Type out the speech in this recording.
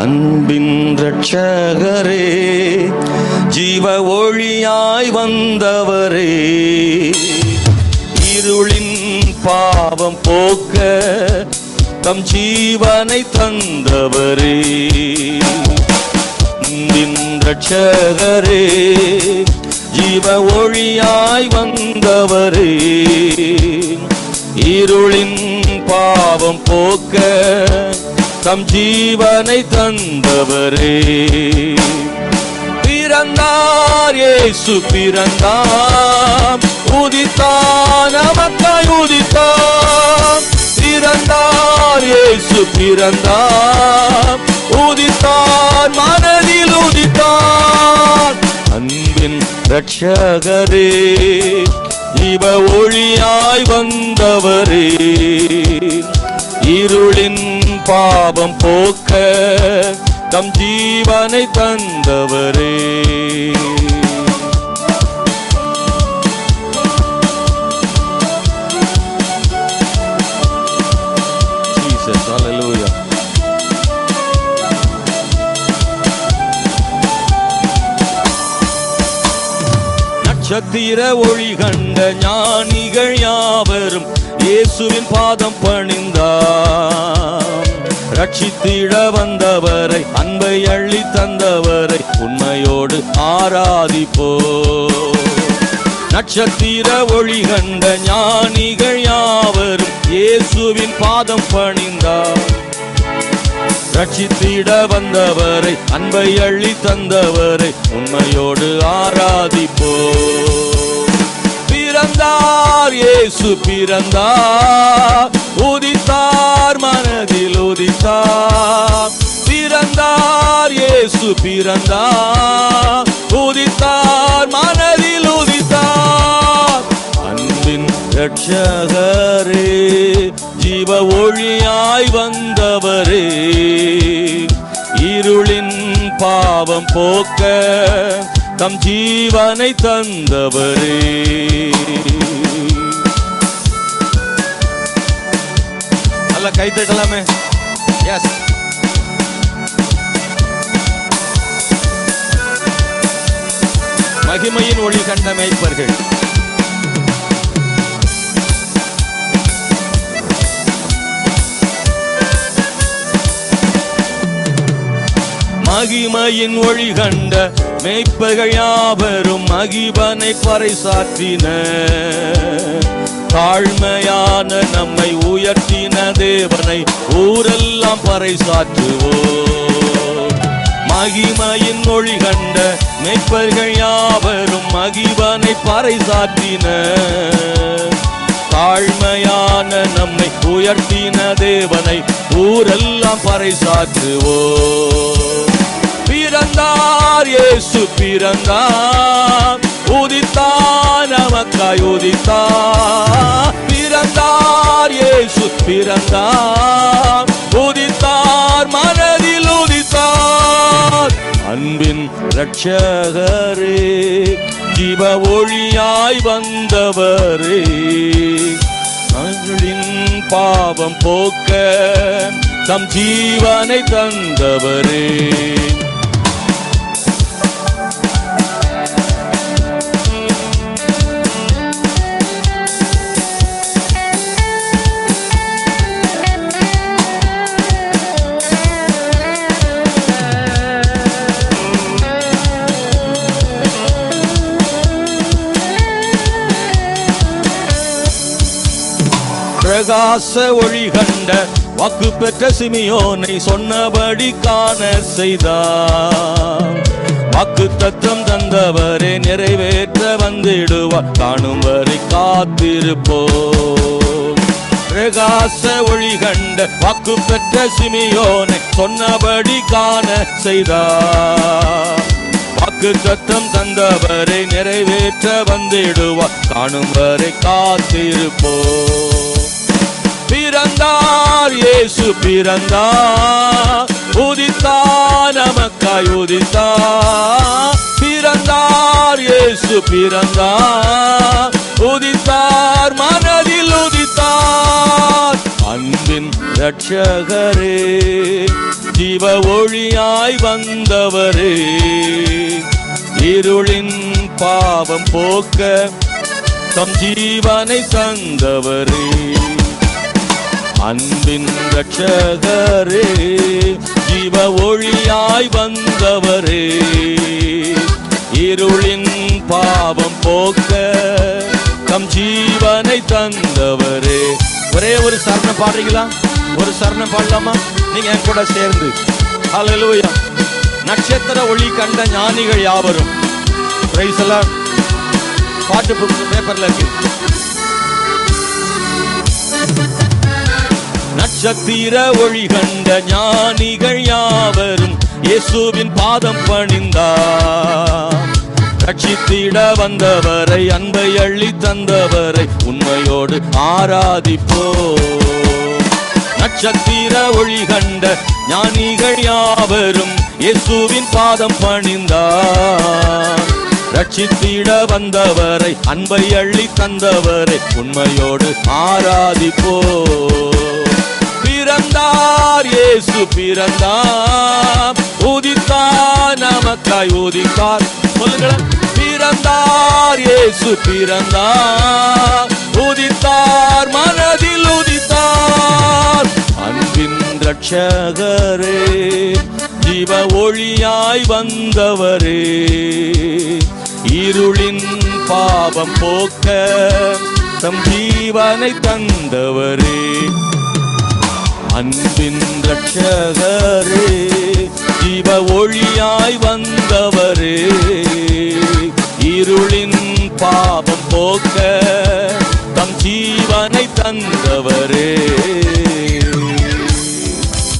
அன்பின் ரட்சகரே ஜீவ ஒளியாய் வந்தவரே. இருளின் பாவம் போக்க தம் ஜீவனை தந்தவரே. அன்பின் ரட்சகரே ஜீவ ஒளியாய் வந்தவரே. இருளின் பாவம் போக்க தம் ஜீவனை தந்தவரே. பிறந்தார் இயேசு பிறந்தார். உதித்தார் நமக்காய் உதித்தார். பிறந்தார் இயேசு பிறந்தார். உதித்தார் மனதில் உதித்தார். அன்பின் ரட்சகரே இவ ஒளியாய் வந்தவரே. இருளின் பாவம் போக்க தம் ஜீவனை தந்தவரே. Jesus, நட்சத்திர ஒளி கண்ட ஞானிகள் யாவரும் இயேசுவின் பாதம் பணிந்தார். ரட்சித்திட வந்தவரை அன்பை அள்ளி தந்தவரை உண்மையோடு ஆராதிப்போ. நட்சத்திர ஒளி கண்ட ஞானிகள் யாவரும் இயேசுவின் பாதம் பணிந்தார். ரட்சித்திட வந்தவரை அன்பை அள்ளி தந்தவரை உண்மையோடு ஆராதிப்போ. பிறந்தார் இயேசு பிறந்தார் உதித்தார் உதித்தார். பிறந்தார் இயேசு பிறந்தார். உதித்தார் மனதில் உதித்தார். அன்பின் ரட்சகரே ஜீவ ஒளியாய் வந்தவரே. இருளின் பாவம் போக்க தம் ஜீவனை தந்தவரே. நல்ல கை Yes. மகிமையின் ஒளி கண்ட மேய்ப்பர்கள் மகிமையின் ஒளி கண்ட மேய்ப்பர்கள் யாவரும் மகிபனை பறைசாற்றின தாழ்மையான நம்மை உயர்த்தின தேவனை ஊரெல்லாம் பறைசாற்றுவோம் மகிமையின் மொழி கண்ட மெய்ப்பர்கள் யாவரும் மகிவனை பறைசாற்றின தாழ்மையான நம்மை உயர்த்தின தேவனை ஊரெல்லாம் பறைசாற்றுவோ பிறந்தார் இயேசு பிறந்தார் உதித்தார் நமக்காய் உதித்தார். பிறந்தார் இயேசு பிறந்தார். உதித்தார் மனதில் உதித்தார். அன்பின் ரட்சகரே ஜீவ ஒளியாய் வந்தவரே. அருளின் பாவம் போக்க தம் ஜீவனை தந்தவரே. பிரகாச ஒளி கண்ட வாக்கு பெற்ற சிமியோனை சொன்னபடி காண செய்தார். வாக்கு தத்தம் தந்தவரே நிறைவேற்ற வந்திடுவார். காணும் வரை காத்திருப்போ பிரகாச ஒளி கண்ட வாக்கு பெற்ற சிமியோனை சொன்னபடி காண செய்தார். வாக்கு சத்தம் தந்தவரை நிறைவேற்ற வந்திடுவார். காணும் வரை காத்திருப்போ பிறந்தார் இயேசு பிறந்தார். உதித்தார் நமக்காய் உதித்தார். பிறந்தார் இயேசு பிறந்தார். உதித்தார் மனதில் உதித்தார். அன்பின் ரட்சகரே ஜீவ ஒளியாய் வந்தவரே. இருளின் பாவம் போக்க தம் ஜீவனை சந்தவரே அன்பின் ரட்சகரே ஜீவ ஒளியாய் வந்தவரே. இருளின் பாவம் போக்க தம் ஜீவனை தந்தவரே. ஒரே ஒரு சரணம் பாடுறீங்களா? ஒரு சரணம் பாடலாமா? நீங்க என் கூட சேர்ந்து. அலலுயா நட்சத்திர ஒளி கண்ட ஞானிகள் யாவரும்? பிரைஸ் எல்லாம் பாட்டு புக் பேப்பர்ல இருக்கு. நட்சத்திர ஒளி கண்ட ஞானிகள் யாவரும் இயேசுவின் பாதம் பணிந்தார். ரட்சித்திட வந்தவரை அன்பை அள்ளி தந்தவரை உண்மையோடு ஆராதிப்போ. நட்சத்திர ஒளி கண்ட ஞானிகள் யாவரும் இயேசுவின் பாதம் பணிந்தார். ரட்சித்திட வந்தவரை அன்பை அள்ளி தந்தவரை உண்மையோடு ஆராதிப்போ. பிறந்தார் இயேசு பிறந்தார். உதித்தார் நமக்காய் உதித்தார். சொல்லுங்களேன் பிறந்தார் இயேசு பிறந்தார். உதித்தார் மனதில் உதித்தார். அன்பின் ரட்சகரே ஜீவ ஒளியாய் வந்தவரே. இருளின் பாவம் போக்க தம் ஜீவனை தந்தவரே. அன்பின் ரட்சகரே ஜீவ ஒளியாய் வந்தவரே. இருளின் பாவம் போக்க தம் ஜீவனை தந்தவரே.